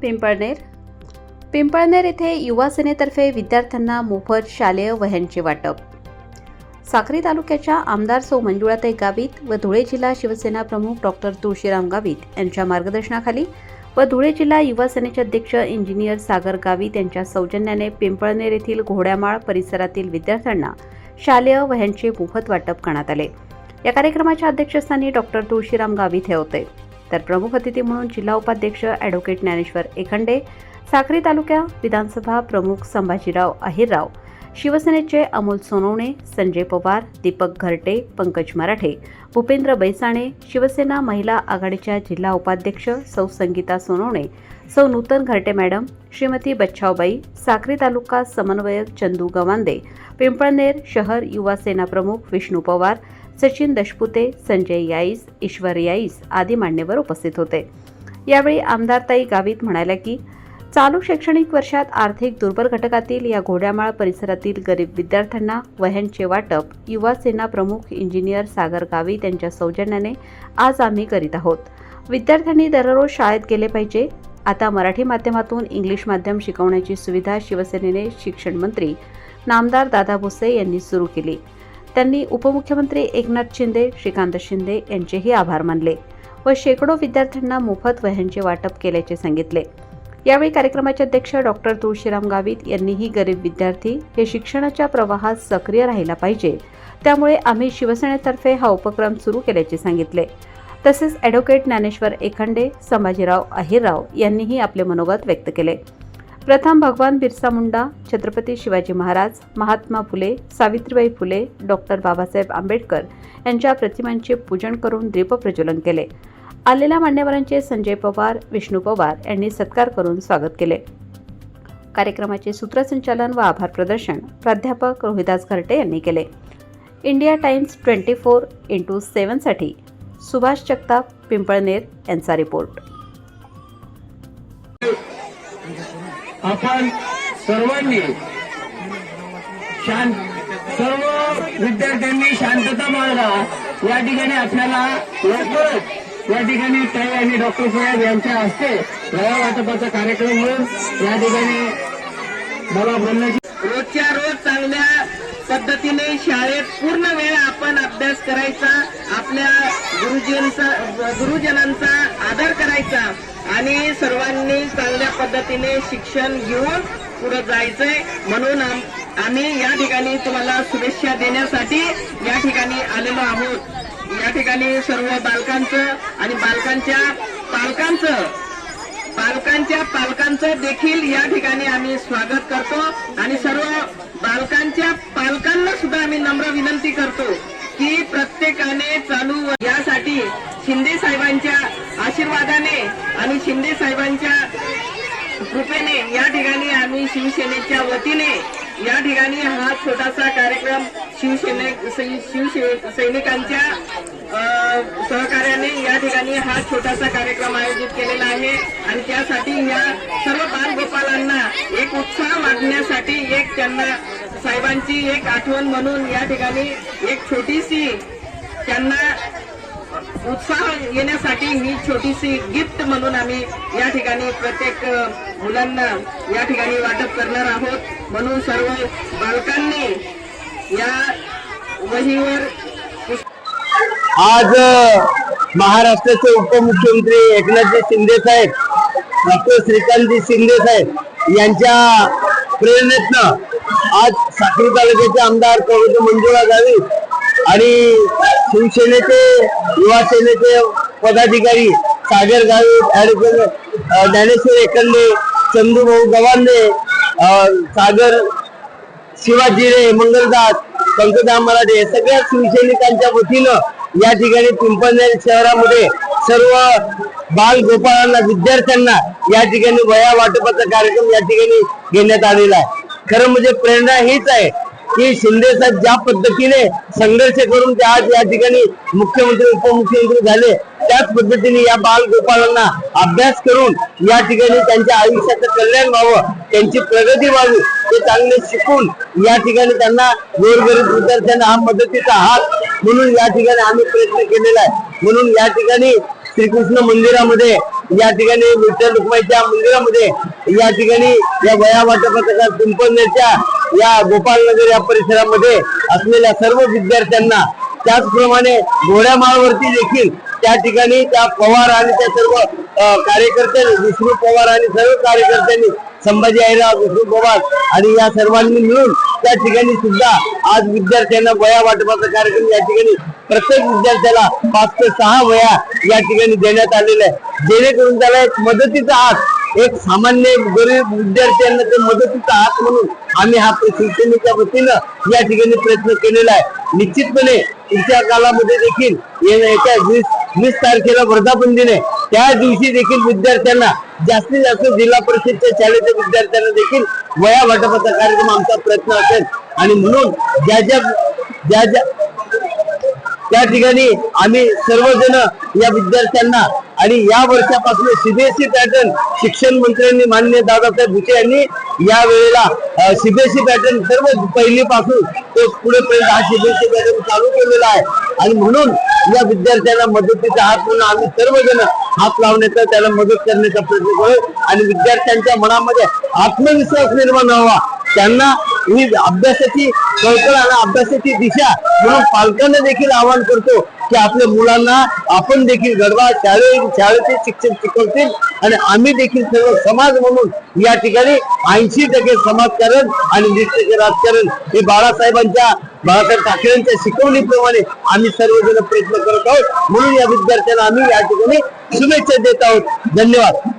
पिंपळनेर. पिंपळनेर येथे युवासेनेतर्फे विद्यार्थ्यांना मोफत शालेय वह्यांचे वाटप. साक्री तालुक्याच्या आमदार सौ मंजुळाताई गावित व धुळे जिल्हा शिवसेना प्रमुख डॉक्टर तुळशीराम गावित यांच्या मार्गदर्शनाखाली व धुळे जिल्हा युवा सेनेचे अध्यक्ष इंजिनियर सागर गावित यांच्या सौजन्याने पिंपळनेर येथील घोड्यामाळ परिसरातील विद्यार्थ्यांना शालेय वह्यांचे मोफत वाटप करण्यात आले. या कार्यक्रमाच्या अध्यक्षस्थानी डॉक्टर तुळशीराम गावित हे होते. तर प्रमुख अतिथी म्हणून जिल्हा उपाध्यक्ष ॲडव्होकेट ज्ञानेश्वर एखंडे साक्री तालुका विधानसभा प्रमुख संभाजीराव अहिरराव शिवसेनेचे अमोल सोनवणे संजय पवार दीपक घरटे पंकज मराठे भूपेंद्र बैसाणे शिवसेना महिला आघाडीच्या जिल्हा उपाध्यक्ष सौ संगीता सोनवणे सौ नूतन घरटे मॅडम श्रीमती बच्छावबाई साक्री तालुका समन्वयक चंदू गवांदे पिंपळनेर शहर युवा सेना प्रमुख विष्णू पवार सचिन दशपुते संजय याईस ईश्वर याईस आदी मान्यवर उपस्थित होते. यावेळी आमदारताई गावित म्हणाल्या की चालू शैक्षणिक वर्षात आर्थिक दुर्बल घटकातील या घोड्यामाळ परिसरातील गरीब विद्यार्थ्यांना वह्यांचे वाटप युवा सेना प्रमुख इंजिनियर सागर गावित यांच्या सौजन्याने आज आम्ही करीत आहोत. विद्यार्थ्यांनी दररोज शाळेत गेले पाहिजे. आता मराठी माध्यमातून इंग्लिश माध्यम शिकवण्याची सुविधा शिवसेनेने शिक्षण मंत्री नामदार दादा भुसे यांनी सुरू केली. त्यांनी उपमुख्यमंत्री एकनाथ शिंदे श्रीकांत शिंदे यांचेही आभार मानले व शेकडो विद्यार्थ्यांना मोफत वह्यांचे वाटप केल्याचे सांगितले. यावेळी कार्यक्रमाचे अध्यक्ष डॉक्टर तुळशीराम गावित यांनीही गरीब विद्यार्थी हे शिक्षणाच्या प्रवाहात सक्रिय राहिला पाहिजे. त्यामुळे आम्ही शिवसेनेतर्फे हा उपक्रम सुरू केल्याचे सांगितले. तसेच ॲडव्होकेट ज्ञानेश्वर एखंडे संभाजीराव अहिरराव यांनीही आपले मनोगत व्यक्त केले. प्रथम भगवान बिरसा मुंडा छत्रपती शिवाजी महाराज महात्मा फुले सावित्रीबाई फुले डॉक्टर बाबासाहेब आंबेडकर यांच्या प्रतिमांचे पूजन करून दीपप्रज्वलन केले. आलेल्या मान्यवरांचे संजय पवार विष्णू पवार यांनी सत्कार करून स्वागत केले. कार्यक्रमाचे सूत्रसंचालन व आभार प्रदर्शन प्राध्यापक रोहिदास घरटे यांनी केले. India Times twenty four into सेवनसाठी Subhash Jagtap Pimpalner यांचा रिपोर्ट. आपण सर्वांनी शांत सर्व विद्यार्थ्यांनी शांतता बाळगा. या ठिकाणी आपल्याला लवकरच या ठिकाणी ताई आणि डॉक्टर साहेब यांच्या हस्ते वया वाटपाचा कार्यक्रम होऊन या ठिकाणी मला बोलण्याची रोजच्या रोज चांगल्या पद्धतीने शाळेत पूर्ण वेळ आपण अभ्यास करायचा आपल्या गुरुजींचा गुरुजनांचा आदर करायचा. आणि सर्वांनी चांगल्या पद्धतीने शिक्षण घेऊन पुढे जायचंय. म्हणून आम्ही या ठिकाणी तुम्हाला शुभेच्छा देण्यासाठी या ठिकाणी आलेलो आहोत. या ठिकाणी सर्व बालकांचं आणि बालकांच्या पालकांचं बालकांच्या पालकांचं देखील या ठिकाणी आम्ही स्वागत करतो. आणि सर्व बालकांच्या पालकांना सुद्धा आम्ही नम्र विनंती करतो. की प्रत्येकाने चालू यासाठी शिंदे साहेबांच्या आशीर्वादाने आणि शिंदे साहेबांच्या कृपेने या ठिकाणी आम्ही शिवसेनेच्या वतीने या ठिकाणी हा छोटासा कार्यक्रम शिवसेने सै- शिवसे सैनिकांच्या सहकार्याने या ठिकाणी हा छोटासा कार्यक्रम आयोजित केलेला आहे. आणि त्यासाठी या सर्व बालगोपालांना एक उत्साह मागण्यासाठी एक त्यांना साहेबांची एक आठवण म्हणून या ठिकाणी एक छोटीशी त्यांना उत्साह येण्यासाठी ही छोटीशी गिफ्ट म्हणून आम्ही या ठिकाणी प्रत्येक मुलांना या ठिकाणी वाटप करणार आहोत. म्हणून सर्व बालकांनी या वहीवर आज महाराष्ट्राचे उपमुख्यमंत्री एकनाथजी शिंदे साहेब डॉक्टर श्रीकांतजी शिंदे साहेब यांच्या प्रेरणेतनं आज साखरी तालुक्याचे आमदार कविता मंजुळा गावित आणि शिवसेनेचे युवा सेनेचे पदाधिकारी सागर गावित ज्ञानेश्वर एकंडे चंदूभाऊ गवांदे सागर शिवाजी रे मंगलदास पंकजराम मराठे या सगळ्या शिवसैनिकांच्या वतीनं या ठिकाणी पिंपळनेर शहरामध्ये सर्व बाल गोपाळांना विद्यार्थ्यांना या ठिकाणी वया वाटपाचा कार्यक्रम या ठिकाणी घेण्यात आलेला आहे. खरं म्हणजे प्रेरणा हीच आहे की शिंदे साहेब ज्या पद्धतीने संघर्ष करून ते आज या ठिकाणी मुख्यमंत्री उपमुख्यमंत्री झाले त्याच पद्धतीने या बाल गोपाळांना अभ्यास करून या ठिकाणी त्यांच्या आयुष्याचं कल्याण व्हावं त्यांची प्रगती व्हावी ते चांगले शिकून या ठिकाणी त्यांना गोरगरीब विद्यार्थ्यांना हा मदतीचा हात म्हणून या ठिकाणी आम्ही प्रयत्न केलेला आहे. म्हणून या ठिकाणी श्रीकृष्ण मंदिरामध्ये या ठिकाणी विठ्ठल रुक्माईच्या मंदिरामध्ये या ठिकाणी या वया वाटपाचा पिंपळनेरच्या या गोपालनगर या परिसरामध्ये असलेल्या सर्व विद्यार्थ्यांना त्याचप्रमाणे घोड्यामाळवरती देखील त्या ठिकाणी त्या पवार आणि त्या सर्व कार्यकर्त्यांनी विष्णू पवार आणि सर्व कार्यकर्त्यांनी संभाजी आईराव विष्णू पवार आणि या सर्वांनी मिळून त्या ठिकाणी सुद्धा आज विद्यार्थ्यांना वया वाटपाचा कार्यक्रम या ठिकाणी प्रत्येक विद्यार्थ्याला पाच ते सहा वया या ठिकाणी देण्यात आलेल्या आहे जेणेकरून त्याला एक मदतीचा हात एक सामान्य गरीब विद्यार्थ्यांना ते मदतीचा हात म्हणून आम्ही हा शिवसेनेच्या वतीनं या ठिकाणी प्रयत्न केलेला आहे. निश्चितपणे पुढच्या कालामध्ये देखील ये- येत्या वीस वीस तारखेला वर्धापन दिन आहे त्या दिवशी देखील विद्यार्थ्यांना जास्तीत जास्त जिल्हा परिषदच्या शाळेच्या विद्यार्थ्यांना देखील वया वाटपाचा कार्यक्रम आमचा प्रयत्न असेल. आणि म्हणून ज्या ज्या ज्या ज्या त्या ठिकाणी आम्ही सर्वजण या विद्यार्थ्यांना आणि या वर्षापासून सीबीएसई पॅटर्न शिक्षण मंत्र्यांनी मान्य दादासाहेब भुसे यांनी या वेळेला सीबीएसई पॅटर्न सर्व पहिलीपासून ते पुढेपर्यंत हा सीबीएसई पॅटर्न चालू केलेला आहे. आणि म्हणून या विद्यार्थ्यांना मदतीचा हात म्हणून आम्ही सर्वजण हात लावण्याचा त्याला मदत करण्याचा प्रयत्न करू आणि विद्यार्थ्यांच्या मनामध्ये आत्मविश्वास निर्माण व्हावा. त्यांना ही अभ्यासाची कळकळ आणि अभ्यासाची दिशा म्हणून पालकांना देखील आवाहन करतो. की आपल्या मुलांना आपण देखील घडवा शाळे शाळेचे शिक्षण शिकवतील आणि आम्ही देखील सर्व समाज म्हणून या ठिकाणी ऐंशी टक्के समाजकारण आणि निष्ठेचे राजकारण हे बाळासाहेबांच्या बाळासाहेब ठाकरेंच्या शिकवणीप्रमाणे आम्ही सर्वजण प्रयत्न करत आहोत. म्हणून या विद्यार्थ्यांना आम्ही या ठिकाणी शुभेच्छा देत आहोत. धन्यवाद.